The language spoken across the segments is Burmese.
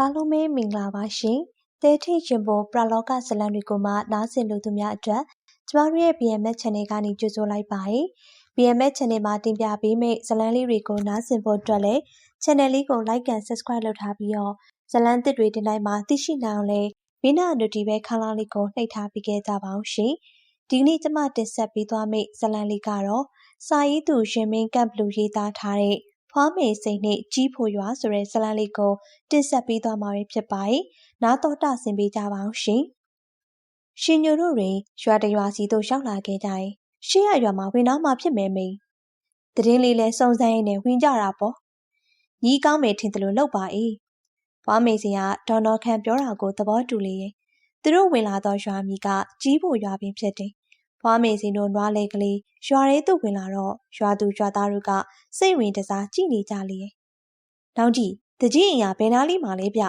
အားလုံးပဲမင်္ဂလာပါရှင်။သဲထိရှင်ပေါ်ပရလောကဇလံတွေကိုမှနားဆင်လို့သူများအတွက်ကျမတို့ရဲ့ BMS Channel ကနေကြိုဆိုလိုက်ပါတယ်။ BMS Channel မှာတင်ပြပေးမယ့်ဇလံလေးတွေကိုနားဆင်ဖို့အတွက်လည်း Channel လေးကို Like and Subscribe လုပ်ထားပြီးတော့ဇလံသစ်တွေတင်တိုင်းမှာသိရှိနိုင်အောင်လည်းမိနာအန်တီပဲခန်းလားလေးကိုနှိပ်ထားပေးခဲ့ကြပါအောင်ရှင်။ဒီနေ့ကျမတင်ဆက်ပေးသွားမယ့်ဇလံလေးကတော့စာရေးသူရှင်မင်းကပ်ဘလူရေးသားထားတဲ့ ဖွားမေစိန်နဲ့ကြီးဖို့ရွာဆိုတဲ့ဇာတ်လမ်းလေးကိုတင်ဆက်ပေးသွားမှာဖြစ်ပါတယ်။နားတော်တာဆင်ပေးကြပါအောင်ရှင်။ရှင်ညိုတို့တွင်ရွာတရွာစီသို့ရောက်လာခဲ့ကြတယ်။ရှေ့ရရွာမှာဝင်တော့မှဖြစ်မယ်မိ။တည်င်းလေးလဲစုံစမ်းရင်းနဲ့ဝင်ကြတာပေါ့။ညီကောင်းမယ်ထင်တယ်လို့လောက်ပါ၏။ဖွားမေစိန်ကဒေါ်နော်ခန့်ပြောတာကိုသဘောတူလေရဲ့။သူတို့ဝင်လာသောရွာမီကကြီးဖို့ရွာပင်ဖြစ်တယ်။ ဖွားမေစိန်တို့နွားလေကလေးရွာထဲသို့ဝင်လာတော့ရွာသူရွာသားတို့ကစိတ်ဝင်တစားကြည့်နေကြလေရဲ့။နောင်ကြီးတကြီးအိမ်ကဘယ်နားလေးမှာလဲဗျ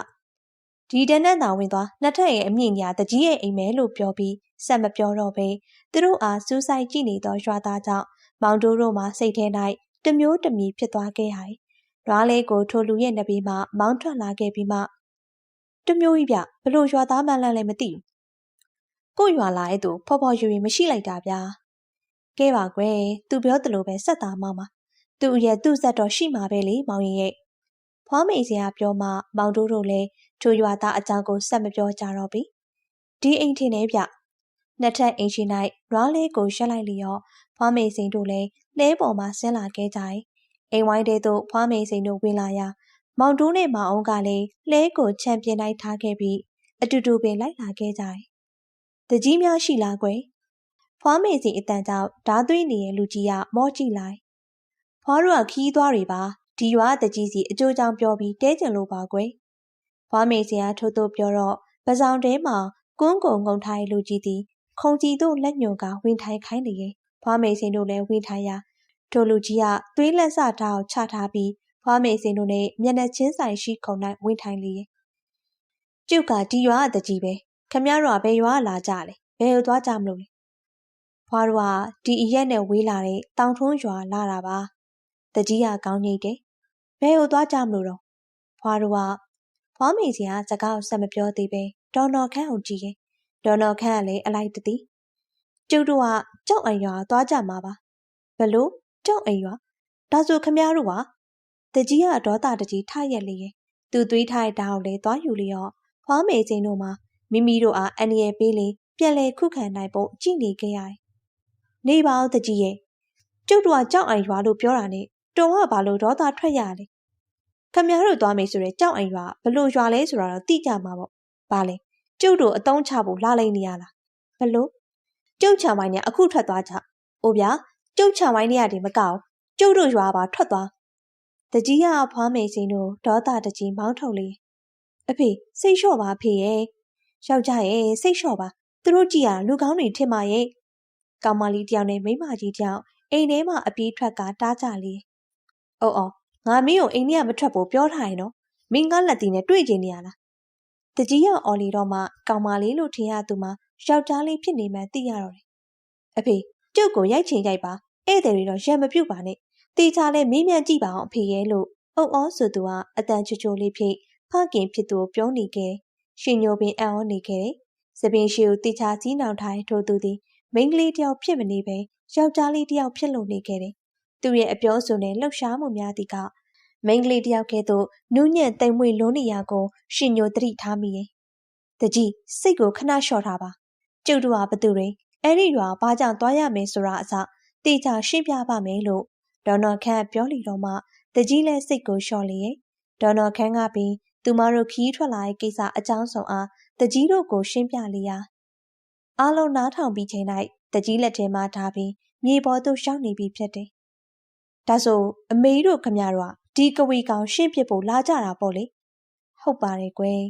။ဒီတန်းတန်းသာဝင်သွားနှစ်ထပ်ရဲ့အမြင့်ညာတကြီးရဲ့အိမ်မဲလို့ပြောပြီးဆက်မပြောတော့ပဲသူတို့အားစူးစိုက်ကြည့်နေသောရွာသားကြောင့်မောင်တိုးတို့မှစိတ်ထဲ၌တမျိုးတမီဖြစ်သွားခဲ့ရတယ်။ရွာလေးကိုထိုလူရဲ့နဘေးမှမောင်းထွက်လာခဲ့ပြီးမှတမျိုးကြီးဗျဘလို့ရွာသားမှန်းလည်းမသိဘူး။ ကို့ရွာလာရဲ့သူဖော်ဖော်ယူယူမရှိလိုက်တာဗျာ။ကဲပါကွယ်သူပြောသလိုပဲဆက်သားမောင်းပါ။သူ့ရဲ့သူ့ဆက်တော့ရှိမှာပဲလေမောင်ရင်ရဲ့ဖွားမိန်စရာပြောမှမောင်တိုးတို့လည်းထိုရွာသားအကြောင်းကိုဆက်မပြောကြတော့ပြီဒီအိမ်ထင်နေဗျနှစ်ထပ်အိမ်ရှိ၌နွားလေးကိုရက်လိုက်လျော့ဖွားမိန်စိန်တို့လည်းလဲပေါ်မှာဆင်းလာခဲ့ကြ၏အိမ်ဝိုင်းတဲသို့ဖွားမိန်စိန်တို့ဝင်လာရာမောင်တိုးနဲ့မောင်အောင်ကလည်းလဲကိုချန်ပြင်းလိုက်ထားခဲ့ပြီးအတူတူပင်လိုက်လာခဲ့ကြ၏တ ကြီးများရှိလားကွယ်ဖွားမိန်စိန်အတန်ကြောင့်ဓာသွေးနေတဲ့လူကြီးကမော့ကြည့်လိုက်ဖွားတို့ကခီးသွားတွေပါဒီရွာတကြီးစီအကျိုးကြောင့်ပြောပြီးတဲကျင်လို့ပါကွယ်။ဖွားမေစရာထိုးထိုးပြောတော့ပစောင်တဲမှာကွန်းကုံငုံထားတဲ့လူကြီးသည်ခုံကြီးတို့လက်ညွန်ကဝင်ထိုင်ခိုင်းလေရဲ့ဖွားမေစင်တို့လည်းဝင်ထိုင်ရာထိုလူကြီးကသွေးလက်စထားအောင်ချထားပြီးဖွားမေစင်တို့နဲ့မျက်နှာချင်းဆိုင်ရှိခုံ၌ဝင်ထိုင်လေရဲ့ကျုပ်ကဒီရွာအတကြီးပဲ ခမရတို့ကဘယ်ရွာလာကြလဲဘယ်ကိုသွားကြမလို့လဲဖွားတို့ကဒီအရက်နဲ့ဝေးလာတဲ့တောင်ထုံးရွာလာတာပါတကြီးကကောင်းငိတ်တယ်ဘယ်ကိုသွားကြမလို့တော့ဖွားတို့ကဖွားမိန်စီကစကားကိုဆက်မပြောသေးပဲဒေါ်နော်ခန့်ကိုကြည့်ရင်ဒေါ်နော်ခန့်ကလည်းအလိုက်တသိကျုပ်တို့ကကြောက်အရွာသွားကြမှာပါဘလို့ကြောက်အရွာဒါဆိုခမရတို့ကတကြီးကဒေါသတကြီးထရက်လေရဲ့သူသွေးထိုက်တောင်းလေသွားယူလျော့ဖွားမေချင်းတို့မှာ မိမိတို့အားအန်ရယ်ပေးလေပြန်လဲခုခံနိုင်ဖို့ကြည့်နေကြရတယ်နေပါဦးတကြီးရဲ့ကျုပ်တို့ကကြောက်အရွာလို့ပြောတာနဲ့တော်ကဘာလို့ဒေါသထွက်ရလဲခမရတို့သွားမေးဆိုတဲ့ကြောက်အိမ်ရွာဘလို့ရွာလဲဆိုတာတော့သိကြမှာပေါ့ဘာလဲကျုပ်တို့အတုံးချဖို့လာလိမ့်နေရလားဘလို့ကျုပ်ချံဝိုင်းနဲ့အခုထွက်သွားကြအိုဗျာကျုပ်ချံဝိုင်းနဲ့ရတယ်မကောက်ကျုပ်တို့ရွာပါထွက်သွားတကြီးကဖွားမေစင်းတို့ဒေါသတကြီးမောင်းထုတ်လေအဖေစိတ်လျှော့ပါဖေရဲ့ ယောက်ျားရဲ့စိတ်လျှော့ပါသူတို့ကြည့်ရလူကောင်းတွေထင်ပါရဲ့ကောင်မလေးတယောက်နဲ့မိမကြီးတယောက်အိမ်ထဲမှာအပြေးထွက်ကတားကြလေ။အော်အော်ငါမင်းကိုအိမ်ထဲကမထွက်ဖို့ပြောထားရင်နော်။မင်းကလက်တီနဲ့တွေ့ကျင်နေရလား။တကြီးရောက်အော်လီတော့မှကောင်မလေးလို့ထင်ရသူမှယောက်ျားလေးဖြစ်နေမှသိရတော့တယ်။အဖေကျုပ်ကိုရိုက်ချင်ရိုက်ပါဧည့်သည်တွေတော့ရံမပြုတ်ပါနဲ့။တေချာလဲမင်းမြန်ကြည့်ပါအောင်အဖေရဲ့လို့အုတ်အောဆိုသူကအတန်ချိုချိုလေးဖြစ်ဖခင်ဖြစ်သူပြောနေခဲ့ ရှင်ညိုပင်အံ့ဩနေခဲ့တယ်။စပင်ရှိကိုတေချာစီးနှောင်ထားထိုသူသည်မိန်းကလေးတယောက်ဖြစ်မနေပဲယောက်ျားလေးတယောက်ဖြစ်လို့နေခဲ့တယ်သူရဲ့အပြောဆိုနဲ့လှုပ်ရှားမှုများသည်ကမိန်းကလေးတယောက်ကဲ့သို့နူးညံ့တိမ်မွေ့လုံးနေရာကိုရှင်ညိုသတိထားမိရဲ့။တကြီးစိတ်ကိုခဏလျှော့ထားပါ။ကျုပ်တို့ဟာဘသူတွေအဲ့ဒီရွာဘာကြောင့်သွားရမယ်ဆိုတာအစတေချာရှင်းပြပါမယ်လို့ဒေါ်နော်ခန့်ပြောလီတော့မှတကြီးလည်းစိတ်ကိုလျှော့လေရဲ့။ဒေါ်နော်ခန့်ကပင် သူမတို့ခီးထွက်လာတဲ့ကိစ္စအကြောင်းဆုံးအားတကြီးတို့ကိုရှင်းပြလေရာအားလုံးနားထောင်ပြီးချိန်၌တကြီးလက်ထဲမှာထားပြီးမြေပေါ်သို့ရှောက်နေပြီဖြစ်တယ်။ဒါဆိုအမေတို့ခမရတို့ကဒီကဝီကောင်ရှင်းပြဖို့လာကြတာပေါ့လေ။ဟုတ်ပါတယ်ကွယ်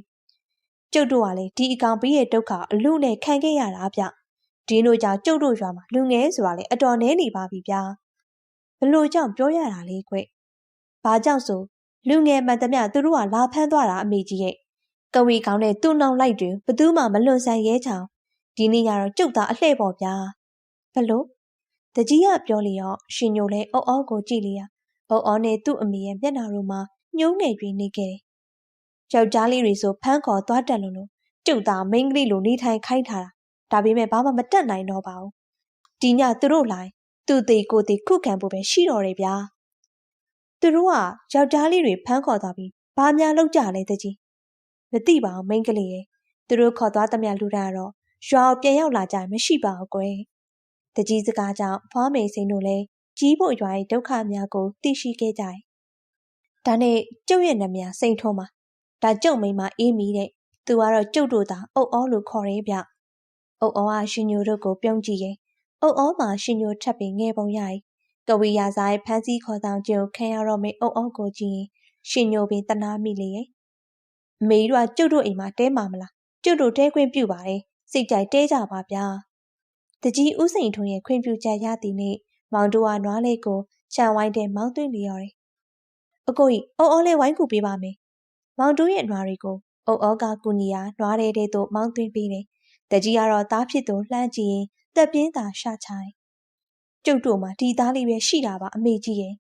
။ကျုပ်တို့ကလည်းဒီအကောင်ပြီးရဲ့ဒုက္ခအလူနဲ့ခံခဲ့ရတာဗျ။ဒီလိုကြောင့်ကျုပ်တို့ရွာမှာလူငယ်ဆိုတာလည်းအတော်နည်းနေပါပြီဗျာ။ဘလို့ကြောင့်ပြောရတာလေကွ။ဘာကြောင့်ဆို လူငယ်မှန်သမျှသူတို့ကလာဖမ်းသွားတာအမေကြီးရဲ့ကဝီကောင်နဲ့သူ့နောက်လိုက်တွင်ဘသူမှမလွန်ဆန်ရဲချောင်ဒီနေ့ရတော့ကျုပ်သားအလှဲ့ပေါ့ဗျာဘလို့တကြီးကပြောလျော့ရှင်ညိုလဲအုပ်အောကိုကြည့်လျာအုပ်အောနဲ့သူ့အမေရဲ့မျက်နှာတို့မှာညှိုးငယ်၍နေခဲ့တယ်ယောက်ျားလေးတွေဆိုဖမ်းခေါ်သွားတက်လို့လို့ကျုပ်သားမိန်းကလေးလိုနေထိုင်ခိုင်းထားတာဒါပေမဲ့ဘာမှမတက်နိုင်တော့ပါဘူးဒီညသူတို့လိုက်သူသေးကိုသေးခုခံဖို့ပဲရှိတော့တယ်ဗျာ သူတို့ကယောက်ျားလေးတွေဖမ်းခေါ်သွားပြီးဘာများလုပ်ကြလဲတကြီးမသိပါဘူးမိန်းကလေးရဲ့သူတို့ခေါ်သွားသမျှလူတာတော့ရွာပြန်ရောက်လာကြမရှိပါဘူးကွယ်တကြီးစကားကြောင့်ဖွားမေစိန်တို့လည်းကြီးဖို့ရွာရဲ့ဒုက္ခများကိုသိရှိခဲ့ကြတယ်ဒါနဲ့ကျုပ်ရဲ့နာမည်စိန်ထုံးပါဒါကျုပ်မိမအေးမီတဲ့သူကတော့ကျုပ်တို့သာအုတ်အောလို့ခေါ်ရဲဗျအုတ်အောကရှင်ညိုတို့ကိုပြုံးကြည့်ရင်အုတ်အောမှာရှင်ညိုထပ်ပြီးငဲပုံရည် ကဝီယာစာရဲ့ဖန်းစည်းခေါ်ဆောင်ခြင်းကိုခံရတော့မေအုတ်အောကိုကြည့်ရင်ရှင်ညိုပင်တနာမိလေရဲ့အမေတို့ကကျုပ်တို့အိမ်မှာတဲမှာမလားကျုပ်တို့တဲခွင့်ပြုပါတယ်စိတ်ကြိုက်တဲကြပါဗျာတကြီးဥစိန်ထွန်းရဲ့ခွင့်ပြုချက်ရသည်နေ့မောင်တို့ကနွားလေးကိုခြံဝိုင်းထဲမောင်းသွင်းလျော်တယ်အကိုကြီးအော်အော်လေးဝိုင်းကူပေးပါမယ်မောင်တို့ရဲ့နွားတွေကိုအုတ်အောကကူညီယာနွားတဲ့တဲ့သို့မောင်းသွင်းပေးတယ်တကြီးကတော့သားဖြစ်သူလှမ်းကြည့်ရင်တက်ပြင်းသာရှာချိုင် ကျုပ်တို့မှာဒီသားလေးပဲရှိတာပါအမေကြီးရဲ့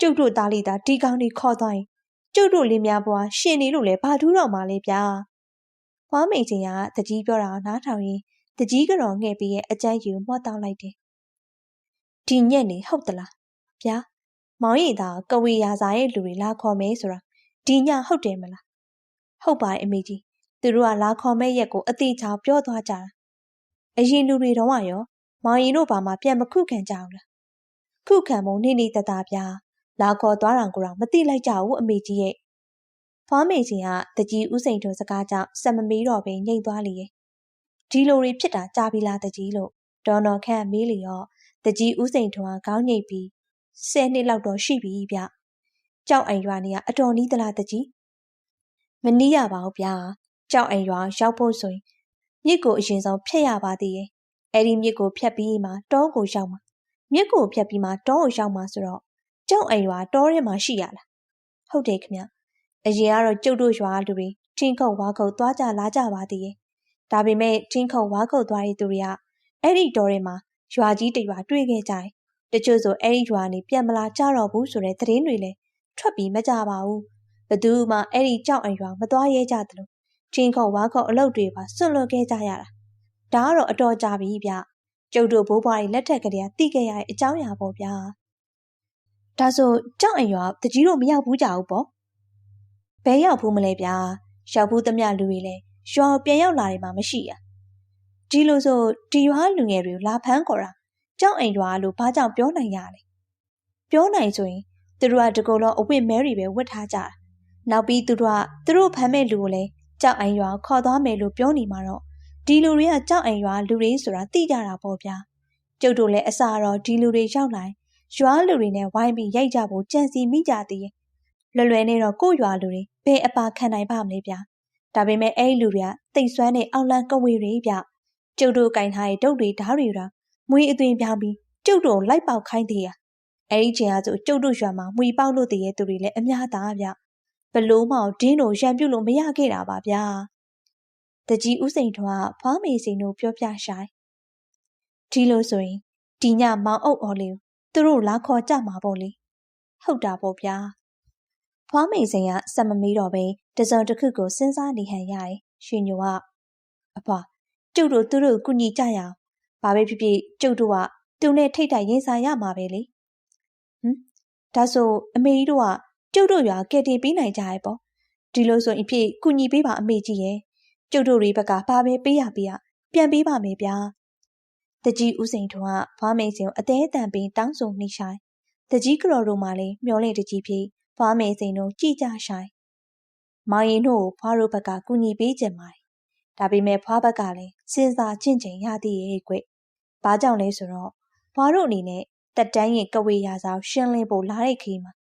ကျုပ်တို့သားလေးသာဒီကောင်းလေးခေါ်သွားရင်ကျုပ်တို့လေးများဘွားရှင်နေလို့လဲဘာထူးတော့မှလဲဗျာဖွားမိန်ချင်းကတကြီးပြောတာနားထောင်ရင်တကြီးကတော့ငှဲ့ပြီးရဲ့အကြမ်းယူမော့တောက်လိုက်တယ်ဒီညက်နေဟုတ်သလားဗျာမောင်ရင်သာကဝေရာစာရဲ့လူတွေလာခေါ်မယ်ဆိုတာဒီညဟုတ်တယ်မလားဟုတ်ပါရဲ့အမေကြီးသူတို့ကလာခေါ်မဲ့ရက်ကိုအသေးချာပြောသွားကြတာအရင်လူတွေတော့ရော မောင်ရင်တို့ဘာမှပြန်မခုခံကြဘူးလားခုခံမုံနေနေတတပြားလာခေါ်သွားတာကိုတော့မသိလိုက်ကြဘူးအမေကြီးရဲ့ဖွားမေချင်းကတကြီးဥစိန်တို့စကားကြောင့်စက်မမေးတော့ဘဲညိတ်သွားလေရဲ့ဒီလိုတွေဖြစ်တာကြားပြီလားတကြီးလို့ဒေါ်နော်ခန့်မေးလျော့တကြီးဥစိန်ထွန်းကခေါင်းညိတ်ပြီးဆယ်နှစ်လောက်တော့ရှိပြီဗျကြောက်အိမ်ရွာနေကအတော်နီးသလားတကြီးမနီးရပါဘူးဗျာကြောက်အိမ်ရွာရောက်ဖို့ဆိုရင်မြစ်ကိုအရင်ဆုံးဖြတ်ရပါသေးရဲ့ အဲ့ဒီမြစ်ကိုဖြတ်ပြီးမှတောကိုရောက်မှာမြစ်ကိုဖြတ်ပြီးမှတောကိုရောက်မှာဆိုတော့ကြောက်အိမ်ရွာတောထဲမှာရှိရလားဟုတ်တယ်ခင်ဗျအရင်ကတော့ကျုပ်တို့ရွာလူတွေချင်းခုတ်ဝါခုတ်သွားကြလာကြပါသေးရဲ့ဒါပေမဲ့ချင်းခုတ်ဝါခုတ်သွားတဲ့သူတွေကအဲ့ဒီတောထဲမှာရွာကြီးတရွာတွေ့ခဲ့ကြတယ်တချို့ဆိုအဲ့ဒီရွာနေပြန်မလာကြတော့ဘူးဆိုတဲ့သတင်းတွေလည်းထွက်ပြီးမကြပါဘူးဘသူမှအဲ့ဒီကြောက်အရွာမသွားရဲကြသလိုချင်းခုတ်ဝါခုတ်အလုပ်တွေပါစွန့်လွတ်ခဲ့ကြရတာ ဒါကတော့အတော်ကြာပြီဗျကျုပ်တို့ဘိုးဘွားတွေလက်ထက်ကလေးကတိခဲ့ရတဲ့အကြောင်းအရာပေါ့ဗျာဒါဆိုကြောက်အရွာတကြီးတို့မရောက်ဘူးကြဘူးပေါ့ဘယ်ရောက်ဘူးမလဲဗျာရောက်ဘူးသမျှလူတွေလည်းရွာပြန်ရောက်လာတယ်မှမရှိရဒီလိုဆိုဒီရွာလူငယ်တွေကိုလာဖမ်းခေါ်တာကြောက်အိမ်ရွာလို့ဘာကြောင့်ပြောနိုင်ရလဲပြောနိုင်ဆိုရင်သူတို့ကတကူလုံးအဝတ်မဲတွေပဲဝတ်ထားကြတာနောက်ပြီးသူတို့ကသူတို့ဖမ်းမဲ့လူကိုလည်းကြောက်အိမ်ရွာခေါ်သွားမယ်လို့ပြောနေမှာတော့ ဒီလူတွေကကြောက်အိမ်ရွာလူတွေဆိုတာသိကြတာပေါ့ဗျာကျုပ်တို့လည်းအစားတော့ဒီလူတွေရောက်လာရွာလူတွေနဲ့ဝိုင်းပြီးရိုက်ကြဖို့ကြံစီမိကြသေးရဲ့လွယ်လွယ်နဲ့တော့ကို့ရွာလူတွေဘယ်အပါခံနိုင်ပါမလဲဗျာဒါပေမဲ့အဲ့ဒီလူတွေကတိတ်ဆွမ်းတဲ့အောက်လန်းကဝေတွေဗျကျုပ်တို့ကင်ထားတဲ့ဒုတ်တွေဓားတွေကမွေးအသွင်ပြောင်းပြီးကျုပ်တို့လိုက်ပေါက်ခိုင်းသေးရအဲ့ဒီချိန်ကဆိုကျုပ်တို့ရွာမှာမွေပေါက်လို့တည်းရဲ့သူတွေလည်းအများသားဗျဘလို့မောင်ဒင်းတို့ရံပြုတ်လို့မရခဲ့တာပါဗျာ တကြီးဥစိန်ထွားဖွားမေစိန်တို့ပြောပြဆိုင်ဒီလိုဆိုရင်ဒီညမောင်အုပ်အော်လေးသူတို့လာခေါ်ကြမှာပေါ့လေဟုတ်တာပေါ့ဗျာဖွားမေစိန်ကစက်မမီးတော့ပဲတစုံတစ်ခုကိုစဉ်းစားနေဟန်ရတယ်ရှင်ညိုကအဖွာကျုပ်တို့သူတို့ကုညီကြရအောင်ဘာပဲဖြစ်ဖြစ်ကျုပ်တို့ကသူနဲ့ထိတ်တိုက်ရင်ဆိုင်ရမှာပဲလေဟမ်ဒါဆိုအမေကြီးတို့ကကျုပ်တို့ရွာကယ်တင်ပေးနိုင်ကြရဲ့ပေါ့ဒီလိုဆိုရင်ဖြစ်ကုညီပေးပါအမေကြီးရဲ့ ကျုပ်တို့တွေဘက်ကဘာပဲပေးရပေးရပြန်ပေးပါမယ်ဗျာတကြီးဦးစိန်ထွန်းကဖွားမိန်စင်ကိုအသေးအတန်ပင်တောင်းဆိုနှိဆိုင်တကြီးကတော်တို့မှလည်းမျောလင့်တကြီးဖြစ်ဖွားမိန်စင်တို့ကြည်ကြဆိုင်မောင်ရင်တို့ဖွားတို့ဘက်ကကူညီပေးကြပါတယ်ဒါပေမဲ့ဖွားဘက်ကလည်းစဉ်းစားချင့်ချိန်ရသေးရဲ့ကွ။ဘာကြောင့်လဲဆိုတော့ဖွားတို့အနေနဲ့တက်တန်းရင်ကဝေရာဆောင်ရှင်းလင်းဖို့လာတဲ့ခေမှာ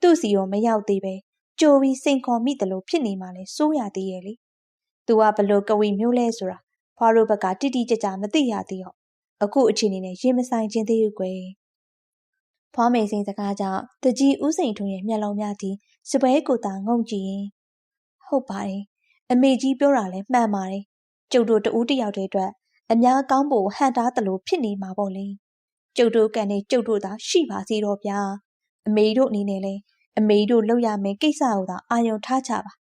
သူ့စီရောမရောက်သေးပဲကြိုပြီးစိန်ခေါ်မိတယ်လို့ဖြစ်နေမှလဲစိုးရသေးရဲ့လေ။ "तू ကဘလို့ကဝေမျိုးလဲဆိုတာဖွားတို့ဘက်ကတိတိကျကျမသိရသေးတော့အခုအချိန်နဲ့ရင်မဆိုင်ခြင်းသေးဘူးကွယ်။ဖွားမိန်စိန်စကားကြောင့်တကြီးဥစိန်ထွန်းရဲ့မျက်လုံးများသည်စပွဲကိုသာငုံကြည့်ရင်ဟုတ်ပါတယ်အမေကြီးပြောတာလည်းမှန်ပါတယ်ကျုပ်တို့တဦးတယောက်တည်းအတွက်အများကောင်းဖို့ဟန်တားသလိုဖြစ်နေမှာပေါ့လေကျုပ်တို့ကန်နေကျုပ်တို့သာရှိပါစေတော့ဗျာအမေတို့အနေနဲ့လည်းအမေတို့လုပ်ရမယ့်ကိစ္စကိုသာအာရုံထားကြပါ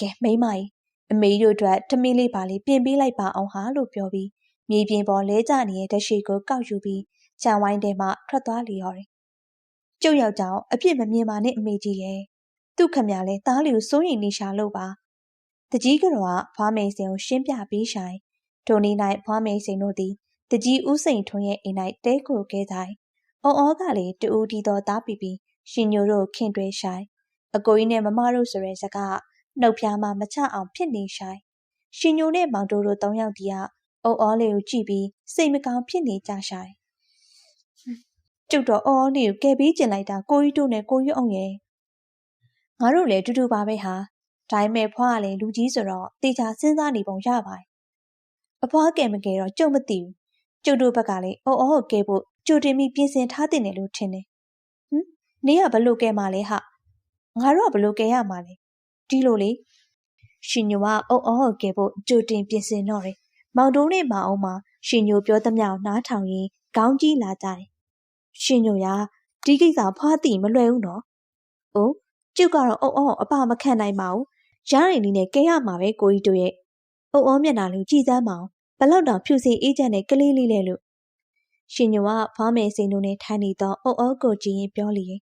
ကဲမိမကြီး အမေတို့အတွက်ထမင်းလေးပါလေးပြင်ပေးလိုက်ပါအောင်ဟာလို့ပြောပြီးမြေပြင်ပေါ်လဲကျနေတဲ့တရှိကိုကောက်ယူပြီးခြံဝိုင်းထဲမှထွက်သွားလျော်တယ်။ကျုပ်ယောက်ျားအပြစ်မမြင်ပါနဲ့အမေကြီးရဲ့။သူ့ခမရလဲသားလေးကိုစိုးရိမ်နေရှာလို့ပါ။တကြီးကတော့ဖွားမိန်စင်ကိုရှင်းပြပေးဆိုင်။ဒိုနီ၌ဖွားမိန်စင်တို့သည်တကြီးဦးစိန်ထွန်းရဲ့အိမ်၌တဲကိုခဲ့ကြ။အော်အော်ကလည်းတူဦးတီတော်သားပြီးပြီးရှင်ညိုတို့ခင်တွဲဆိုင်။အကိုကြီးနဲ့မမတို့ဆိုတဲ့စကား နှုတ်ဖျားမှမချအောင်ဖြစ်နေဆိုင်။ရှင်ညိုနဲ့မောင်တို့တို့သုံးယောက်တီကအုံအောလေးကိုကြည့်ပြီးစိတ်မကောင်းဖြစ်နေကြဆိုင်။ကျုပ်တော့အော်အောလေးကိုကယ်ပေးကျင်လိုက်တာကိုကြီးတို့နဲ့ကိုကြီးအောင်ရဲ့ငါတို့လည်းတူတူပါပဲဟာဒါပေမဲ့ဖွားကလည်းလူကြီးဆိုတော့တေချာစဉ်းစားနေပုံရပါတယ်အဖွားကယ်မကယ်တော့ကျုပ်မသိဘူးကျုပ်တို့ဘက်ကလည်းအော်အောကိုကယ်ဖို့ကြိုတင်ပြီးပြင်ဆင်ထားတင်တယ်လို့ထင်တယ်ဟမ်နေကဘလို့ကယ်မှလဲဟာငါတို့ကဘလို့ကယ်ရမှာလဲ ဒီလိုလေရှင်ညိုကအော်အောကိုကယ်ဖို့ကြိုတင်ပြင်ဆင်တော့တယ်မောင်တုံးနဲ့မအောင်မရှင်ညိုပြောသမျှနားထောင်ရင်ခေါင်းကြီးလာကြတယ်ရှင်ညိုရာဒီကိစ္စဖွားသိမလွယ်ဘူးနော်။အိုးကျုပ်ကတော့အုံအောအပမခံနိုင်ပါဘူး။ရရင်လေးနဲ့ကဲရမှာပဲကိုကြီးတို့ရဲ့။အုံအောမျက်နှာလေးကြည်စမ်းမအောင်ဘလောက်တောင်ဖြူစင်အေးချမ်းတဲ့ကလေးလေးလဲလို့ရှင်ညိုကဖွားမယ်စိန်တို့နဲ့ထိုင်နေတော့အုံအောကိုကြည့်ရင်ပြောလျင်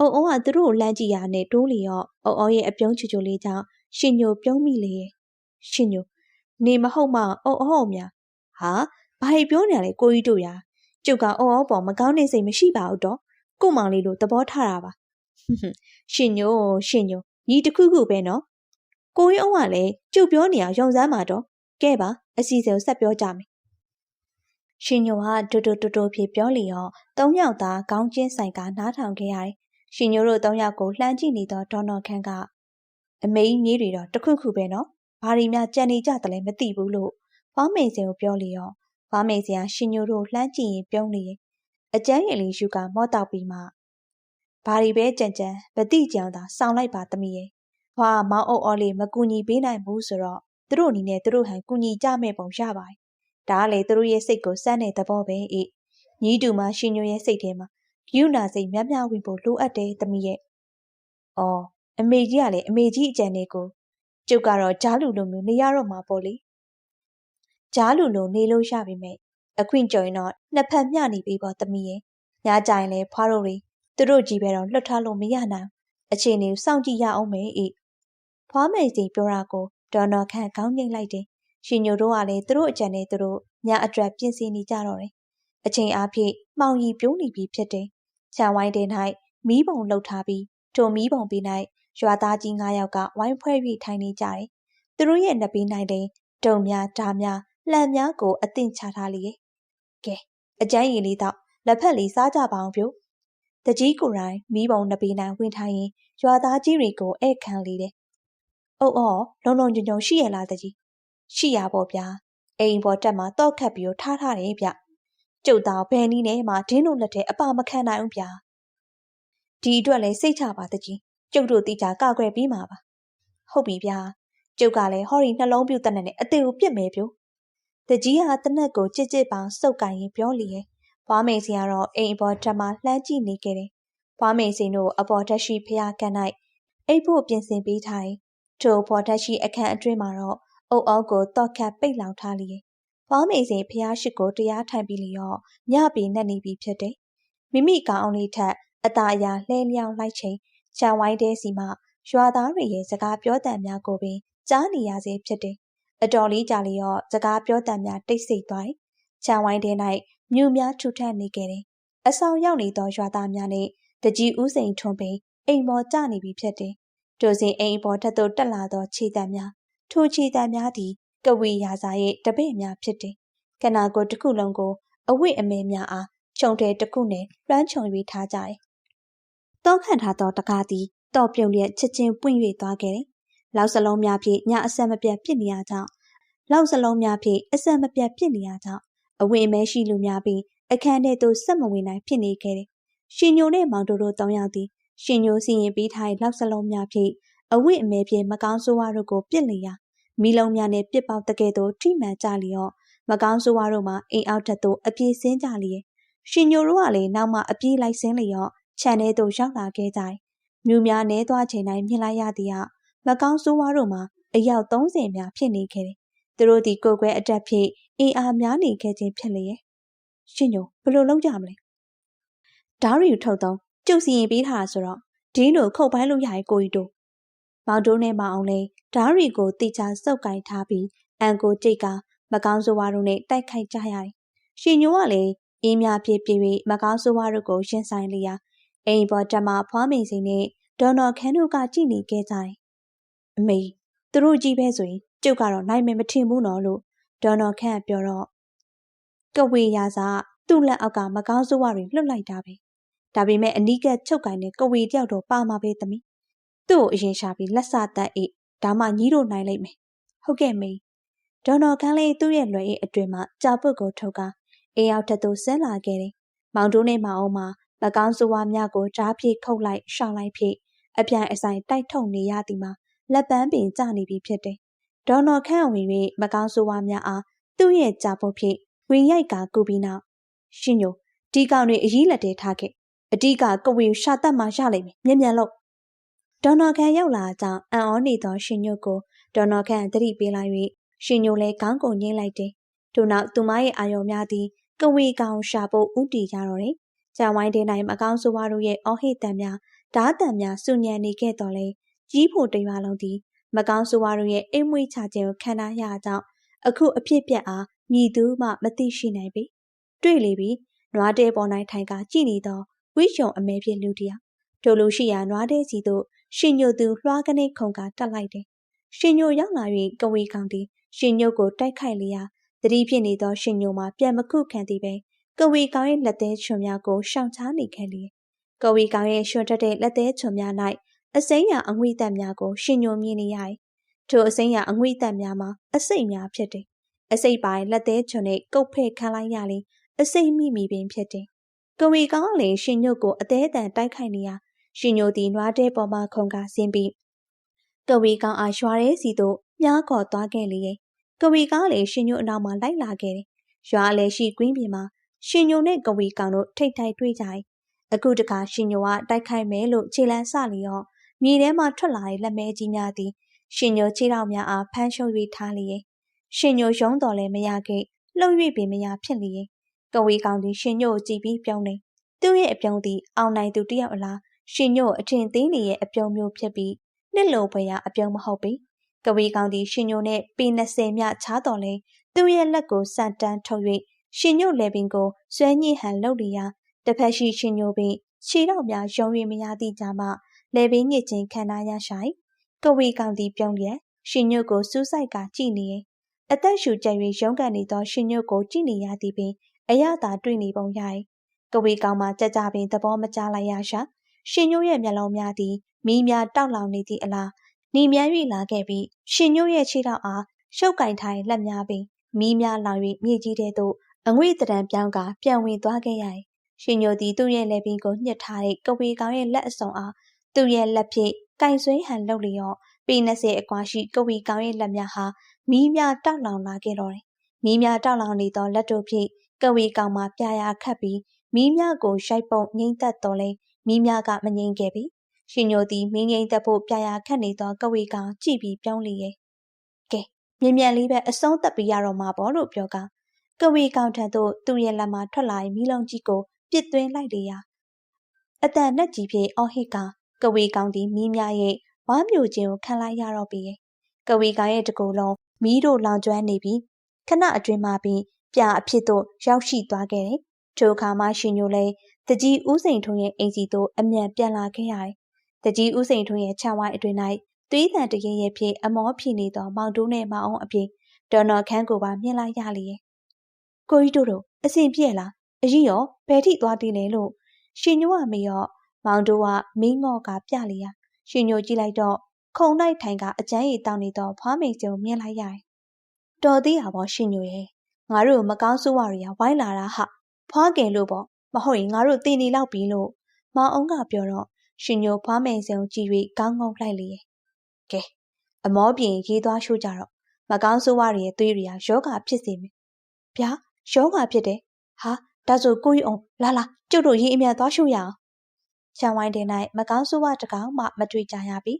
အုံအောကသူတို့ကိုလှမ်းကြည့်ရနဲ့တိုးလျော့အုံအောရဲ့အပြုံးချူချူလေးကြောင့်ရှင်ညိုပြုံးမိလေရဲ့ရှင်ညိုနေမဟုတ်မှအုံအောများဟာဘာပြောနေရလဲကိုကြီးတို့ရာကျုပ်ကအုံအောပေါ်မကောင်းတဲ့စိတ်မရှိပါဘူးတော့ကိုမောင်လေးလိုသဘောထားတာပါရှင်ညိုရှင်ညိုညီတခုခုပဲနော်ကိုရင်အောင်ကလည်းကျုပ်ပြောနေအောင်ရုံစမ်းပါတော့ကဲပါအစီအစဉ်ကိုဆက်ပြောကြမယ်ရှင်ညိုဟာတူတူတူတူဖြစ်ပြောလျော်သုံးယောက်သားခေါင်းချင်းဆိုင်ကနားထောင်ခဲ့ရတယ် ရှင်ညိုတို့သုံးယောက်ကိုလှမ်းကြည့်နေတော့ဒေါ်နော်ခန့်ကအမေကြီးမြေးတွေတော့တခုခုပဲနော်ဘာရီများကြံနေကြတယ်လဲမသိဘူးလို့ဖောင်းမေစင်ကိုပြောလျော်ဖောင်းမေစင်ကရှင်ညိုတို့လှမ်းကြည့်ရင်ပြုံးလေအကျန်းရည်လေးယူကမော့တောက်ပြီးမှဘာတွေပဲကြံကြံမတိကြောင်သာစောင်းလိုက်ပါသမီးရဲ့။ဖွာမောင်အုပ်အော်လေးမကူညီပေးနိုင်ဘူးဆိုတော့သူတို့အနေနဲ့သူတို့ဟန်ကူညီကြမဲ့ပုံရပါတယ်။ဒါကလေသူတို့ရဲ့စိတ်ကိုစမ်းတဲ့သဘောပဲအေး။ညီတူမှရှင်ညိုရဲ့စိတ်ထဲမှာ ဂယုနာစိတ်မြတ်မြဝင်ဖို့လိုအပ်တယ်သမီးရဲ့။အော်အမေကြီးကလည်းအမေကြီးအကြံလေးကိုကျုပ်ကတော့ဂျားလူလိုမျိုးနေရတော့မှာပေါ့လေ။ဂျားလူလိုနေလို့ရပြီမဲ့အခွင့်ကြုံရင်တော့နှစ်ဖက်မျှနေပြီပေါ့သမီးရဲ့။ညကြရင်လေဖွားတို့တွေသူတို့ကြီးပဲတော့လွတ်ထားလို့မရနိုင်အခြေအနေကိုစောင့်ကြည့်ရအောင်မေဤဖွားမယ်စီပြောတာကိုဒေါ်နော်ခန့်ခေါင်းငိမ့်လိုက်တယ်ရှင်ညိုတို့ကလည်းသူတို့အကြံနဲ့သူတို့ညအတွက်ပြင်ဆင်နေကြတော့တယ်အချိန်အားဖြင့်မှောင်ရီပြိုးနေပြီဖြစ်တယ် ခြံဝိုင်းတဲ့၌မီးပုံလှုပ်ထားပြီးထိုမီးပုံပြီး၌ရွာသားကြီး၅ယောက်ကဝိုင်းဖွဲ့ပြီးထိုင်နေကြတယ်သူတို့ရဲ့နှစ်ပြီး၌တင်တုံများဓာများလှန်များကိုအသင့်ချထားလေကဲအကျန်းရည်လေးတော့လက်ဖက်လေးစားကြပါအောင်ပြုတကြီးကိုယ်တိုင်မီးပုံနှစ်ပေနိုင်ဝင်ထားရင်ရွာသားကြီးတွေကိုဧည့်ခံလေတယ်။အုတ်အော်လုံလုံကြုံကြုံရှိရလားတကြီး။ရှိရပေါ့ဗျာ။အိမ်ပေါ်တက်မှာတော့ခတ်ပြီးထားထားတယ်ဗျ။ ကျုပ်သားဘယ်နည်းနဲ့မှဒင်းတို့လက်ထဲအပါမခံနိုင်ဘူးဗျာ။ဒီအတွက်လည်းစိတ်ချပါတကြီး။ကျုပ်တို့တိကျကကွယ်ပြီးမှာပါ။ဟုတ်ပြီဗျာ။ကျုပ်ကလည်းဟော်ရီနှလုံးပြုတ်တဲ့နဲ့အသေးကိုပြစ်မယ်ပြို့။တကြီးဟာတနက်ကိုကြစ်ကြစ်ပေါင်စုပ်ကင်ရင်ပြောလီရဲ့။ဖွားမိန်စီကတော့အိမ်အပေါ်ထပ်မှလှမ်းကြည့်နေခဲ့တယ်။ဖွားမိန်စီတို့အပေါ်ထက်ရှိဖျားကန်၌အိပ်ဖို့ပြင်ဆင်ပေးထားတယ်။ထိုအပေါ်ထက်ရှိအခန်းအတွင်းမှာတော့အုပ်အောက်ကိုတော့ခတ်ပိတ်လောင်ထားလျက်။ ဖွားမိန်စီဖျားရှိကိုတရားထိုင်ပြီးလျော့ညပေနဲ့နေပြီဖြစ်တယ်။မိမိကောင်အောင်လေးထက်အตาအရာလှဲလျောင်းလိုက်ချိန်ခြံဝိုင်းတဲစီမှရွာသားတွေရဲ့စကားပြောတံများကိုပင်ကြားနေရစေဖြစ်တယ်။အတော်လေးကြာလျော့စကားပြောတံများတိတ်ဆိတ်သွားတယ်။ခြံဝိုင်းတဲ၌မြူများထူထပ်နေခဲ့တယ်။အဆောင်ရောက်နေသောရွာသားများနဲ့တကြီးဦးစိန်ထွန်းပင်အိမ်ပေါ်ကျနေပြီဖြစ်တယ်။တို့စဉ်အိမ်ပေါ်ထက်သို့တက်လာသောခြေတံများထိုခြေတံများသည် ကဝေရာစာရဲ့တပည့်များဖြစ်တယ်။ကနာကိုတစ်ခုလုံးကို အဝိအမဲများအားခြုံတဲတစ်ခုနဲ့လွှမ်းခြုံ၍ထားကြတယ်။တောခန့်ထားသောတကားသည်တော့ပြုံလျက်ချက်ချင်းပွင့်၍သွားခဲ့တယ်။လောက်စလုံးများဖြင့်ညအဆက်မပြတ်ပြစ်နေရကြောင်းလောက်စလုံးများဖြင့်အဆက်မပြတ်ပြစ်နေရကြောင်းအဝင်မဲရှိလူများပြီးအခန်းထဲသို့ဆက်မဝင်နိုင်ဖြစ်နေခဲ့တယ်။ရှင်ညိုနဲ့မောင်တို့တို့တောင်းရောက်သည်ရှင်ညိုစီရင်ပြီးထားတဲ့လောက်စလုံးများဖြင့်အဝိအမဲဖြင့်မကောင်းဆိုးဝါးတို့ကိုပြစ်လျာ မိလုံးများနဲ့ပြစ်ပေါက်တကယ်သို့ထိမှန်ကြလျော့မကောင်းဆိုးဝါးတို့မှအိမ်အောက်ထက်သို့အပြေးဆင်းကြလျက်ရှင်ညိုတို့ကလည်းနောက်မှအပြေးလိုက်ဆင်းလျော့ခြံထဲသို့ရောက်လာခဲ့ကြတယ်။မြူများနဲသွားချိန်တိုင်းမြင်လိုက်ရသည်ကမကောင်းဆိုးဝါးတို့မှာအယောက်30များဖြစ်နေခဲ့တယ်။သူတို့ဒီကိုကွဲအတက်ဖြစ်အင်အားများနေခဲ့ခြင်းဖြစ်လေရဲ့။ရှင်ညိုဘယ်လိုလုပ်ကြမလဲ။ဓာရီထုတ်တော့ကျုပ်စီရင်ပေးထားတာဆိုတော့ဒီလိုခုတ်ပိုင်းလို့ရရဲ့ကိုကြီးတို့။ မောင်တိုးနဲ့မအောင်လဲဓာရီကိုတိချာစုပ်ကင်ထားပြီးအန်ကိုတိတ်ကမကောင်းဆိုးဝါးတို့နဲ့တိုက်ခိုက်ကြရတယ်။ရှင်ညိုကလည်းအင်းများဖြစ်ပြီးမကောင်းဆိုးဝါးတို့ကိုရှင်းဆိုင်လျာအိမ်ပေါ်တက်မှဖွားမိန်စိန်နဲ့ဒေါ်နော်ခန်းတို့ကကြည်နေခဲ့ကြတယ်။အမေသူတို့ကြီးပဲဆိုရင်ကျုပ်ကတော့နိုင်မယ်မထင်ဘူးနော်လို့ဒေါ်နော်ခန့်ပြောတော့ကဝေရာစာသူ့လက်အောက်ကမကောင်းဆိုးဝါးတွေလွတ်လိုက်တာပဲ။ဒါပေမဲ့အနီးကချုပ်ကင်တဲ့ကဝေတယောက်တော့ပါမှာပဲသမီး။ သူ့ကိုအရင်ရှာပြီးလက်စတတ်အိဒါမှညီးတို့နိုင်လိမ့်မယ်။ဟုတ်ကဲ့မေ။ဒေါ်တော်ကန်းလေးသူ့ရဲ့လွယ်အိအတွင်မှကြာပုတ်ကိုထုတ်ကားအေးရောက်တဲ့သူဆင်းလာခဲ့တယ်။မောင်တိုးနဲ့မအောင်မှာမကောင်းဆိုးဝါးများကိုဓာပြေခုတ်လိုက်ရှောင်းလိုက်ဖြင့်အပြိုင်အဆိုင်တိုက်ထုတ်နေရသည်မှာလက်ပန်းပင်ကျနေပြီဖြစ်တယ်။ဒေါ်တော်ခန့်ဝင်၍မကောင်းဆိုးဝါးများအားသူ့ရဲ့ကြာပုတ်ဖြင့်ဝင်ရိုက်ကာကူပြီးနောက်ရှင်ညိုဒီကောင်တွေအကြီးလက်တဲထားခဲ့အတိကကဝင်ရှာတတ်မှရလိမ့်မယ်မြင်မြန်လို့ ဒေါ်နော်ခန့်ရောက်လာကြောင်းအံ့ဩနေသောရှင်ညိုကိုဒေါ်နော်ခန့်တတိပေးလိုက်၍ရှင်ညိုလည်းခေါင်းကုန်ငိမ့်လိုက်တယ်။ထို့နောက်သူမရဲ့အာယုံများသည်ကဝေကောင်ရှာဖို့ဥတီကြတော့တယ်။ကြာဝိုင်းတဲ့နိုင်မကောင်းဆိုးဝါးတို့ရဲ့အော်ဟစ်တံများဓာတ်တံများစုညံနေခဲ့တော်လဲကြီးဖို့တရွာလုံးသည်မကောင်းဆိုးဝါးတို့ရဲ့အိမ်မွေးချခြင်းကိုခံထားရကြောင်းအခုအဖြစ်ပြက်အားမြည်သူမှမသိရှိနိုင်ပေတွေ့လေပြီနွားတဲပေါ်၌ထိုင်ကကြည်နေသောဝိရှုံအမဲဖြစ်လူတယောက်ထိုလူရှိရာနွားတဲစီသို့ ရှင်ညိုသူလွှားကနေခုံကတက်လိုက်တယ်ရှင်ညိုရောက်လာ၍ကဝေကောင်သည်ရှင်ညိုကိုတိုက်ခိုက်လျာတတိဖြစ်နေသောရှင်ညိုမှာပြန်မခုခံသည်ပဲကဝေကောင်ရဲ့လက်သေးချွန်များကိုရှောင်ချနေခဲ့လေကဝေကောင်ရဲ့ရွှွတ်တက်တဲ့လက်သေးချွန်များ၌အစိမ်းရအငွေ့သက်များကိုရှင်ညိုမြင်နေရတယ်။ထိုအစိမ်းရအငွေ့သက်များမှာအစိတ်များဖြစ်တယ်။အစိတ်ပိုင်းလက်သေးချွန်နဲ့ကုတ်ဖဲ့ခံလိုက်ရလေအစိတ်မိမိပင်ဖြစ်တယ်။ကဝေကောင်ကလည်းရှင်ညိုကိုအသေးအတန်တိုက်ခိုက်နေရ ရှင်ညိုသည်နွားတဲပေါ်မှခုံကဆင်းပြီးကဝေကောင်အားရွာရဲစီသို့မြားခေါ်သွားခဲ့လေ။ကဝေကောင်လည်းရှင်ညိုအနောက်မှာလိုက်လာခဲ့တယ်။ရွာလည်းရှိကွင်းပြင်မှာရှင်ညိုနဲ့ကဝေကောင်တို့ထိတ်ထိုက်တွေ့ကြတယ်။အခုတခါရှင်ညိုကတိုက်ခိုက်မယ်လို့ခြေလန်းစလျော့မြေထဲမှထွက်လာတဲ့လက်မဲကြီးများသည်ရှင်ညိုခြေထောက်များအားဖမ်းရှုပ်၍ထားလျက်ရှင်ညိုရုံးတော်လည်းမရခဲ့လှုပ်၍ပင်မရဖြစ်လျက်ကဝေကောင်သည်ရှင်ညိုကြည့်ပြီးပြုံးနေသူ့ရဲ့အပြုံးသည်အောင်နိုင်သူတယောက်အလား ရှင်ညိုအထင်သေးနေရဲ့အပြုံးမျိုးဖြစ်ပြီးနှစ်လိုဖွယ်ရာအပြုံးမဟုတ်ပေကဝေကောင်သည်ရှင်ညိုနဲ့ပေ20မြချားတော်လဲသူ့ရဲ့လက်ကိုစံတန်းထုတ်၍ရှင်ညိုလေပင်ကိုဆွဲညှိဟန်လှုပ်လျာတစ်ဖက်ရှိရှင်ညိုပင်ခြေတော့များယုံ၍မရသည့်ကြမှာလေပင်ညစ်ခြင်းခံထားရရှိုကဝေကောင်သည်ပြုံးလျက်ရှင်ညွတ်ကိုစူးစိုက်ကကြည့်နေရင်အသက်ရှူကျ၍ရုန်းကန်နေသောရှင်ညွတ်ကိုကြည့်နေရသည်ပင်အရသာတွေ့နေပုံရ၏ကဝေကောင်မှကြကြပင်သဘောမကျလိုက်ရရှာ ရှင်ညွတ်ရဲ့မျက်လုံးများသည်မီးများတောက်လောင်နေသည့်အလားနှီးမြန်း၍လာခဲ့ပြီးရှင်ညွတ်ရဲ့ခြေထောက်အားရှုပ်ကင်ထားလက်များပင်မီးများလောင်၍မြေကြီးထဲသို့အငွေ့တံပြောင်းကပြန်ဝင်သွားခဲ့ရ၏ရှင်ညိုသည်သူ့ရဲ့လက်ပင်ကိုညှစ်ထားတဲ့ကဝေကောင်ရဲ့လက်အစုံအားသူ့ရဲ့လက်ဖြင့်ကင်ဆွဲဟန်လုပ်လျော့ပေ20အကွာရှိကဝီကောင်ရဲ့လက်များဟာမီးများတောက်လောင်လာခဲ့တော့တယ်။မီးများတောက်လောင်နေသောလက်တို့ဖြင့်ကဝီကောင်မှာပြာရာခတ်ပြီးမီးများကိုရိုက်ပုတ်ငိမ့်သက်တော်လဲ မီးများကမငိမ့်ခဲ့ပြီ။ရှင်ညိုသည်မင်းငိမ့်သက်ဖို့ပြာရာခတ်နေသောကဝီကောင်ကြည့်ပြီးပြောင်းလေရဲ့။ကဲမြင်မြန်လေးပဲအဆုံးသက်ပြီးရတော့မှာပေါ့လို့ပြောကကဝီကောင်ထံသို့သူ့ရဲ့လက်မှထွက်လာမီးလုံးကြီးကိုပြစ်သွင်းလိုက်လေရာအတန်နဲ့ကြီးဖြင့်အော်ဟစ်ကကဝေကောင်သည်မီးများရဲ့ဝါမျိုးခြင်းကိုခံလိုက်ရတော့ပြီ။ကဝေကောင်ရဲ့တကူလုံးမီးတို့လောင်ကျွမ်းနေပြီးခဏအတွင်းမှာပင်ပြအဖြစ်သို့ရောက်ရှိသွားခဲ့တယ်။ထိုအခါမှရှင်ညိုလဲ တကြီးဦးစိန်ထွန်းရဲ့အိမ်စီသို့အမြန်ပြန်လာခဲ့ရတယ်။တကြီးဦးစိန်ထွန်းရဲ့ခြံဝိုင်းအတွင်၌သွေးတန်တရင်ရဲ့ဖြင့်အမောဖြစ်နေသောမောင်တိုးနဲ့မောင်အောင်အပြင်ဒေါ်နော်ခန်းကိုပါမြင်လိုက်ရလေ။ကိုကြီးတို့တို့အစဉ်ပြည့်လားအကြီးရောဘယ်ထိသွားတည်လဲလို့ရှင်ညိုကမေရော့မောင်တို့ကမင်းငေါ့ကပြလျာရှင်ညိုကြည့်လိုက်တော့ခုံလိုက်ထိုင်ကအကျန်းရီတောင်းနေတော့ဖွားမိန်စုံမြင်လိုက်ရတယ်။တော်သေးတာပေါ့ရှင်ညိုရဲ့ငါတို့မကောင်းဆိုးဝါတွေကဝိုင်းလာတာဟာဖွားကယ်လို့ပေါ့ မဟုတ်ရင်ငါတို့တည်နေလောက်ပြီလို့မောင်အောင်ကပြောတော့ရှင်ညိုဖွားမိန်စုံကြည့်၍ကောင်းကောင်းလိုက်လေ။ကဲအမောပြင်ရေးသွားရှို့ကြတော့မကောင်းဆိုးဝါတွေရဲ့သွေးတွေကယောဂဖြစ်စေမယ်။ဗျာယောဂဖြစ်တယ်။ဟာဒါဆိုကိုကြီးအောင်လာလာကျုပ်တို့ရေအမြတ်သွားရှို့ရအောင်။ရှံဝိုင်းတင်၌မကောင်းဆိုးဝါးတကောင်မှမတွေ့ကြရပြီ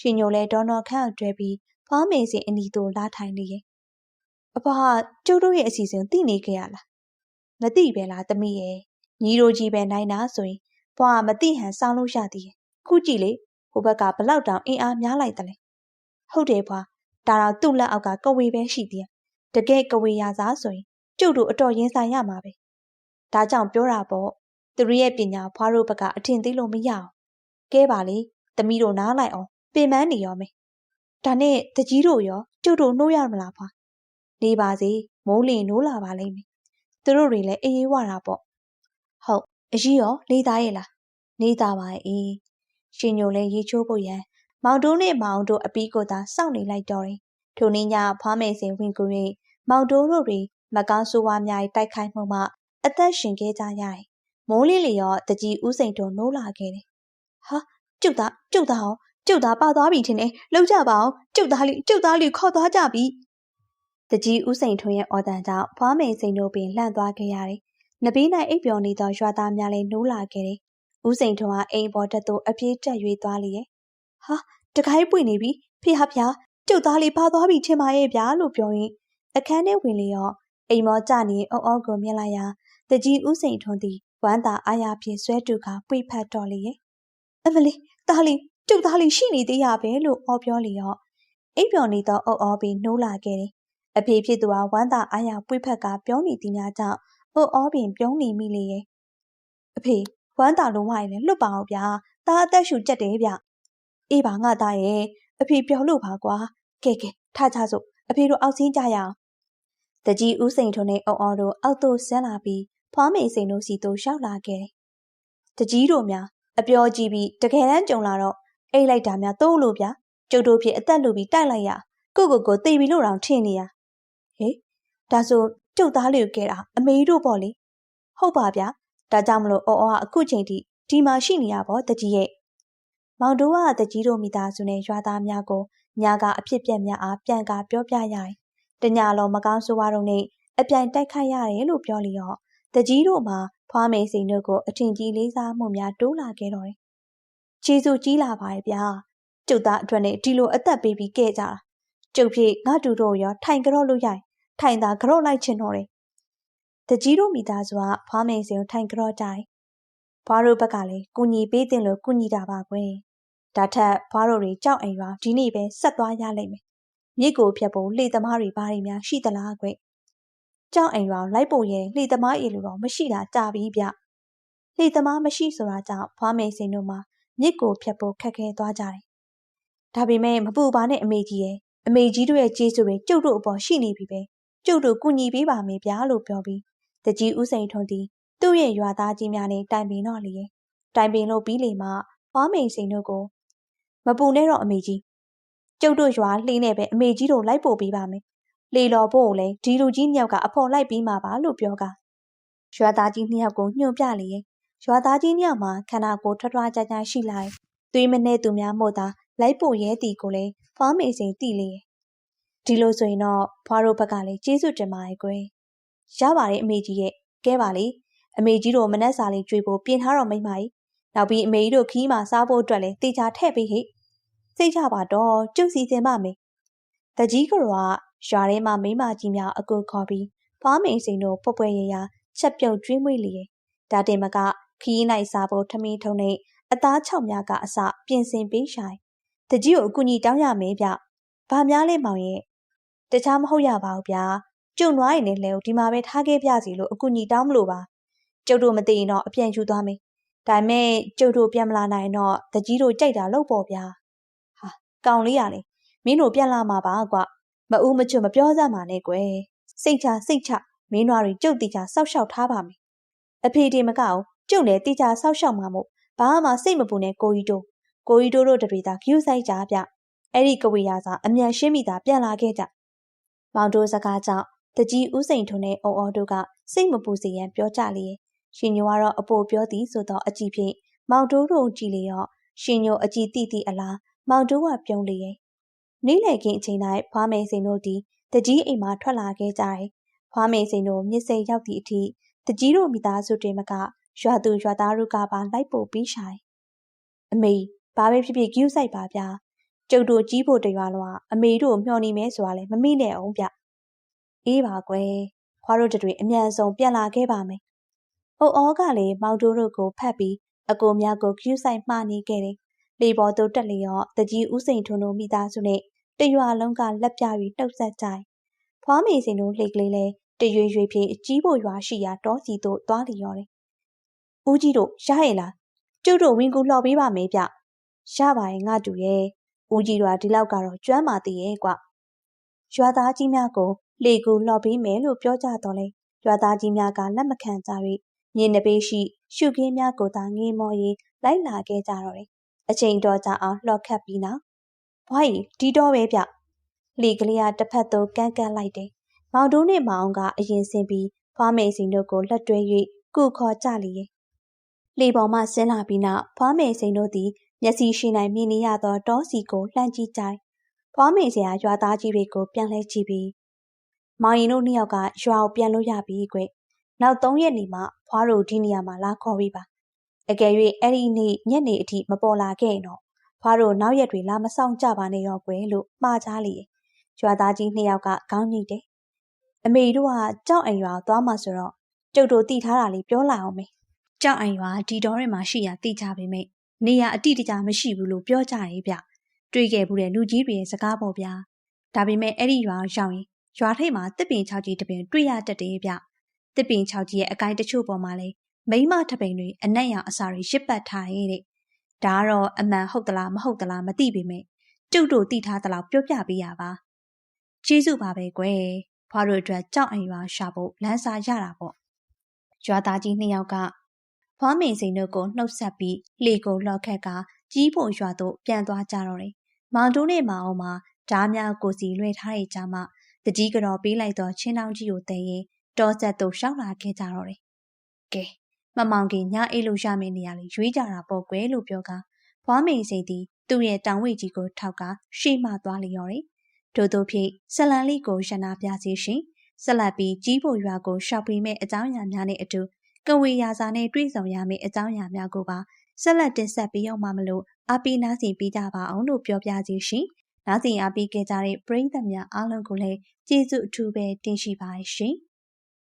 ရှင်ညိုလဲဒေါ်နော်ခန့်တွဲပြီးဖွားမေစင်အနီတို့လာထိုင်နေရဲ့အဖကျုပ်တို့ရဲ့အစီအစဉ်သိနေကြရလားမသိပဲလားသမီးရဲ့ ညီတို့ကြီးပဲနိုင်တာဆိုရင်ဖွားမသိဟန်စောင်းလို့ရသေးရဲ့ခုကြည့်လေဟိုဘက်ကဘလောက်တောင်အင်အားများလိုက်တယ်လေဟုတ်တယ်ဖွာဒါတော့သူ့လက်အောက်ကကဝေပဲရှိသေးတယ်တကယ်ကဝေရစားဆိုရင်ကျုပ်တို့အတော်ရင်ဆိုင်ရမှာပဲဒါကြောင့်ပြောတာပေါ့သူတို့ရဲ့ပညာဖွားတို့ဘက်ကအထင်သေးလို့မရအောင်ကဲပါလေသမီးတို့နားလိုက်အောင်ပင်ပန်းနေရောမယ်ဒါနဲ့တကြီးတို့ရောကျုပ်တို့နှိုးရမလားဖွာနေပါစေမိုးလင်းနိုးလာပါလိမ့်မယ်သူတို့တွေလည်းအေးအေးဝတာပေါ့ဟုတ် အကြီးရောနေသားရဲ့လားနေသားပါအေးရှင်ညိုလည်းရေချိုးဖို့ရန်မောင်တိုးနဲ့မောင်တို့အပီးကိုသာစောင့်နေလိုက်တော့တယ်ထိုနေ့ညဖွားမယ်စဉ်ဝင်ကူ၍မောင်တိုးတို့တွေမကောင်းဆိုးဝါးများတိုက်ခိုက်မှုမှအသက်ရှင်ခဲ့ကြရတယ်မိုးလေးလျော်တကြီးဦးစိန်တို့နိုးလာခဲ့တယ်ဟာကျုပ်သားကျုပ်သားအောင်ကျုပ်သားပါသွားပြီထင်တယ်လှုပ်ကြပါအောင်ကျုပ်သားလေးကျုပ်သားလေးခေါ်သွားကြပြီတကြီးဦးစိန်ထွန်းရဲ့အော်တန်ကြောင့်ဖွားမယ်စိန်တို့ပင်လှန့်သွားခဲ့ရတယ်။ နဘေး၌အိပ်ပျော်နေသောရွာသားများလည်းနိုးလာခဲ့တယ်။ဦးစိန်ထွန်းကအိမ်ပေါ်တက်သို့အပြေးတက်၍သွားလေရဲ့။ဟာတခိုင်းပွင့်နေပြီဖေဟာဖျားကျုပ်သားလေးပါသွားပြီထင်ပါရဲ့ဗျာလို့ပြောရင်အခန်းထဲဝင်လျော့အိမ်မောကြနေအော်အော်ကိုမြင်လိုက်ရာတကြီးဦးစိန်ထွန်းသည်ဝမ်းသာအားရဖြင့်ဆွဲတူကပွေဖတ်တော်လေရဲ့။အမလေးသားလေးကျုပ်သားလေးရှိနေသေးရပဲလို့အော်ပြောလျော့အိပ်ပျော်နေသောအုပ်အော်ပြီးနှိုးလာခဲ့တယ်အဖေဖြစ်သူဟာဝမ်းသာအားရပွေ့ဖက်ကပြောနေသည်များကြောင့် အိုအောပင်ပြုံးနေမိလေရဲ့အဖေဝမ်းသာလုံးဝရင်လည်းလွတ်ပါအောင်ဗျာตาအသက်ရှူကြက်တယ်ဗျအေးပါငါသားရဲ့အဖေပြောလို့ပါကွာကဲကဲထားကြစို့အဖေတို့အောက်ဆင်းကြရအောင်တကြီးဦးစိန်ထုံနဲ့အုံအော်တို့အောက်သို့ဆင်းလာပြီးဖွားမေစိန်တို့စီသို့ရှောက်လာခဲ့တယ်တကြီးတို့များအပြောကြည့်ပြီးတကယ်တမ်းကြုံလာတော့အိတ်လိုက်တာများသုံးလို့ဗျာကျုပ်တို့ဖြစ်အသက်လူပြီးတိုက်လိုက်ရကိုကိုကိုသိပြီလို့တောင်ထင်နေရဟေးဒါဆို ကျုပ်သားလေးကိုကဲတာအမေတို့ပေါ့လေဟုတ်ပါဗျာဒါကြောင့်မလို့အော်အော်ကအခုချိန်ထိဒီမှာရှိနေရပေါ့တကြီးရဲ့မောင်တို့ကတကြီးတို့မိသားစုနဲ့ရွာသားများကိုညာကအဖြစ်ပြက်များအားပြန်ကာပြောပြရတယ်တညာလုံးမကောင်းဆိုးဝါးတို့နဲ့အပြိုင်တိုက်ခိုက်ရတယ်လို့ပြောလျော့တကြီးတို့မှာဖွားမေစိန်တို့ကိုအထင်ကြီးလေးစားမှုများတိုးလာခဲ့တော့တယ်ကျေးဇူးကြီးလာပါရဲ့ဗျာကျုပ်သားအတွက်နဲ့ဒီလိုအသက်ပေးပြီးခဲ့ကြတာကျုပ်ဖြစ်ငါတူတို့ရောထိုင်ကြော့လို့ရိုင် ထိုင်သာကြော့လိုက်ချင်တော့တယ်တကြီးတို့မိသားစုကဖွားမယ်စင်ကိုထိုင်ကြော့ကြတယ်ဖွားတို့ဘက်ကလည်းကုညီပေးတင်လို့ကုညီတာပါကွယ်ဒါထက်ဖွားတို့တွေကြောက်အိမ်ရွာဒီနေ့ပဲဆက်သွားရလိမ့်မယ်မြစ်ကိုဖြတ်ဖို့လှေသမားတွေဘာတွေများရှိသလားကွကြောက်အိမ်ရွာလိုက်ဖို့ရဲလှေသမားအေလူတော့မရှိတာကြပြီဗျလှေသမားမရှိဆိုတာကြောင့်ဖွားမယ်စင်တို့မှာမြစ်ကိုဖြတ်ဖို့ခက်ခဲသွားကြတယ်ဒါပေမဲ့မပူပါနဲ့အမေကြီးရဲ့အမေကြီးတို့ရဲ့ကျေးဇူးတွေကျုပ်တို့အပေါ်ရှိနေပြီပဲ ကျုပ်တို့ကူညီပေးပါမယ်ဗျာလို့ပြောပြီးတကြီးဦးစိန်ထွန်းသည်သူ့ရဲ့ရွာသားကြီးများနဲ့တိုင်ပင်တော့လေတိုင်ပင်လို့ပြီးလေမှဟွားမိန်စိန်တို့ကိုမပူနဲ့တော့အမေကြီးကျုပ်တို့ရွာလှေနဲ့ပဲအမေကြီးတို့လိုက်ပို့ပေးပါမယ်လေလော်ဖို့ကိုလည်းဒီလူကြီးမြောက်ကအဖော်လိုက်ပြီးမှာပါလို့ပြောကရွာသားကြီးနှစ်ယောက်ကိုညွှန်ပြလေရွာသားကြီးနှစ်ယောက်မှာခန္ဓာကိုယ်ထွတ်ထွားကြကြရှိလိုက်သွေးမနဲ့သူများမို့သာလိုက်ပို့ရဲတီကိုလည်းဖွားမေစိန်တိလေ ဒီလိုဆိုရင်တော့ဖွားတို့ဘက်ကလည်းကျေးဇူးတင်ပါတယ်ကွယ်ရပါတယ်အမေကြီးရဲ့ကဲပါလေအမေကြီးတို့မနှက်စာလေးကြွေဖို့ပြင်ထားတော့မိမကြီးနောက်ပြီးအမေကြီးတို့ခီးမှာစားဖို့အတွက်လည်းတေချာထည့်ပေးဟိစိတ်ချပါတော့ကျုပ်စီစဉ်ပါမယ်တကြီးကရောကရွာထဲမှာမိမကြီးများအကူခေါ်ပြီးဖွားမိန်စိန်တို့ဖွပွဲရရာချက်ပြုတ်ကျွေးမွေးလျက်ဒါတင်မကခီးနိုင်စားဖို့ထမင်းထုံနဲ့အသားချောက်များကအစပြင်ဆင်ပေးဆိုင်တကြီးကိုအကူကြီးတောင်းရမယ်ဗျဘာများလဲမောင်ရဲ့ တခြားမဟုတ်ရပါဘူးဗျာကျုံနွားရင်လည်းလဲကိုဒီမှာပဲထားခဲ့ပြစီလို့အကူကြီးတောင်းမလို့ပါကျုပ်တို့မသိရင်တော့အပြန်ယူသွားမယ်ဒါပေမဲ့ကျုပ်တို့ပြန်မလာနိုင်တော့တကြီးတို့ကြိုက်တာလို့ပေါ့ဗျာဟာကောင်လေးရလေမင်းတို့ပြန်လာမှာပါကွမအူးမချွတ်မပြောစမ်းပါနဲ့ကွယ်စိတ်ချစိတ်ချမင်းတို့တွေကျုပ်တီချစောက်ရှောက်ထားပါမယ်အဖေဒီမကအောင်ကျုပ်လည်းတီချစောက်ရှောက်မှာမို့ဘာမှစိတ်မပူနဲ့ကိုကြီးတို့ကိုကြီးတို့တို့တပည့်သားဂယူဆိုင်ကြဗျအဲ့ဒီကဝေယာစာအမြန်ရှင်းမိတာပြန်လာခဲ့ကြ မောင်တို့စကားကြောင့်တကြီးဦးစိန်ထွန်းနဲ့အုံအော်တို့ကစိတ်မပူစေရန်ပြောကြလေရှင်ညိုကတော့အပိုပြောသည်ဆိုသောအကြည့်ဖြင့်မောင်တို့တို့ကြည့်လျော့ရှင်ညိုအကြည့်တိတိအလားမောင်တို့ကပြုံးလေရဲ့နေ့လည်ခင်းအချိန်၌ဖွားမယ်စိန်တို့သည်တကြီးအိမ်မှထွက်လာခဲ့ကြတယ်ဖွားမယ်စိန်တို့မြစ်စိန်ရောက်သည့်အထိတကြီးတို့မိသားစုတွေမကရွာသူရွာသားတို့ကပါလိုက်ပို့ပြီးရှာတယ်အမေဘာပဲဖြစ်ဖြစ်ဂယူးဆိုင်ပါဗျာ ကျုပ်တို့ကြီးဖို့တရွာလွာအမေတို့မျှော်နေမဲဆိုတာလည်းမမိနဲ့အောင်ဗျအေးပါကွယ်ခွားတို့တွေအမြန်ဆုံးပြန်လာခဲ့ပါမယ်။အိုအောကလည်းမောင်တို့တို့ကိုဖတ်ပြီးအကိုများကိုကျူးဆိုင်မှားနေခဲ့တယ်။လေပေါ်သို့တက်လျော့တကြီးဦးစိန်ထွန်းတို့မိသားစုနဲ့တရွာလုံးကလက်ပြပြီးနှုတ်ဆက်ကြတယ်။ဖွားမေစင်တို့လှေကလေးလည်းတရွေရွေဖြင့်ကြီးဖို့ရွာရှိရာတောစီသို့သွားလျော်တယ်။ဦးကြီးတို့ရရဲ့လား။ကျုပ်တို့ဝင်ကူလှော်ပေးပါမယ်ဗျ။ရပါရဲ့ငါတူရဲ့။ ဦးကြီးတို့ဒီလောက်ကတော့ကျွမ်းပါသေးရဲ့ကွ။ရွာသားကြီးများကိုလေကူလှော်ပေးမယ်လို့ပြောကြတော့လေရွာသားကြီးများကလက်မခံကြ၍မြေနဘေးရှိရှုခင်းများကိုသာငေးမောရေးလိုက်လာခဲ့ကြတော့တယ်အချိန်တော်ကြအောင်လှော်ခတ်ပြီးနောက်ဘွားကြီးဒီတော့ပဲဗျလေကလေးကတစ်ဖက်သို့ကန်းကန်းလိုက်တယ်မောင်တို့နဲ့မောင်ကအရင်ဆင်းပြီးဖွားမေစိန်တို့ကိုလက်တွဲ၍ကုခေါ်ကြလျက်လေပေါ်မှဆင်းလာပြီးနောက်ဖွားမေစိန်တို့သည် မျက်စိရှိနိုင်မြင်နေရသောတောစီကိုလှမ်းကြည့်ကြ။ဖွားမေစရာရွာသားကြီးတွေကိုပြန်လဲကြည့်ပြီးမောင်ရင်တို့နှစ်ယောက်ကရွာကိုပြန်လို့ရပြီကွ။နောက်၃ရက်နေမှဖွားတို့ဒီနေရာမှာလာခေါ်ပြီးပါ။အကယ်၍အဲ့ဒီနေ့ညနေအထိမပေါ်လာခဲ့ရင်တော့ဖွားတို့နောက်ရက်တွေလာမဆောင်ကြပါနဲ့တော့ကွယ်လို့မှားချလေ။ရွာသားကြီးနှစ်ယောက်ကခေါင်းညိတ်တယ်။အမေတို့ကကြောက်အိမ်ရွာသွားမှဆိုတော့ကျုပ်တို့တိထားတာလေးပြောလိုက်အောင်မေ။ကြောက်အိမ်ရွာဒီတော်ရဲမှာရှိရတိကြပေမဲ့ နေရအတိတကျမရှိဘူးလို့ပြောကြရဲ့ဗျ။တွေးခဲ့ဘူးတဲ့လူကြီးတွေရဲ့စကားပေါ့ဗျာ။ဒါပေမဲ့အဲ့ဒီရွာရောက်ရင်ရွာထိပ်မှာတစ်ပင်ချောက်ကြီးတစ်ပင်တွေ့ရတတ်တယ်ဗျ။တစ်ပင်ချောက်ကြီးရဲ့အကိုင်းတချို့ပေါ်မှာလဲမိမထပိန်တွေအနက်ရောင်အစာတွေရစ်ပတ်ထားရဲ့တဲ့။ဒါကတော့အမှန်ဟုတ်သလားမဟုတ်သလားမသိပေမဲ့ကျုပ်တို့သိထားသလောက်ပြောပြပေးရပါ။ကျေးဇူးပါပဲကွယ်။ဖွားတို့အတွက်ကြောက်အိမ်ရွာရှာဖို့လမ်းစာရတာပေါ့။ရွာသားကြီးနှစ်ယောက်က ဖွားမိန်စိန်တို့ကိုနှုတ်ဆက်ပြီးလေကိုလှော်ခက်ကကြီးဖို့ရွာသို့ပြန်သွားကြတော့တယ်။မောင်တိုးနဲ့မောင်အောင်မှာဓားများကိုစီလွှဲထားတဲ့ကြားမှာတကြီးကတော့ပေးလိုက်တော့ချင်းတောင်ကြီးကိုတည်ရင်တောဆက်သို့ရှောက်လာခဲ့ကြတော့တယ်။ကဲမမောင်ကညအေးလို့ရမယ့်နေရာလေးရွေးကြတာပေါ့ကွယ်လို့ပြောကဖွားမိန်စိန်သည်သူ့ရဲ့တောင်ဝိတ်ကြီးကိုထောက်ကရှေ့မှသွားလျော်တယ်။ထို့သောဖြင့်ဆလန်လေးကိုရနာပြစီရှင်ဆက်လက်ပြီးကြီးဖို့ရွာကိုရှောက်ပြီးမဲ့အကြောင်းအရာများနဲ့အတူ ကဝေရာစာနဲ့တွေ့ဆုံရမယ့်အကြောင်းအရာများကိုပါဆက်လက်တင်ဆက်ပေးအောင်မမလို့အပီနာစီပေးကြပါအောင်လို့ပြောပြစီရှင်။နားဆင်အားပေးခဲ့ကြတဲ့ပရိသတ်များအားလုံးကိုလည်းကျေးဇူးအထူးပဲတင်ရှိပါရှင်။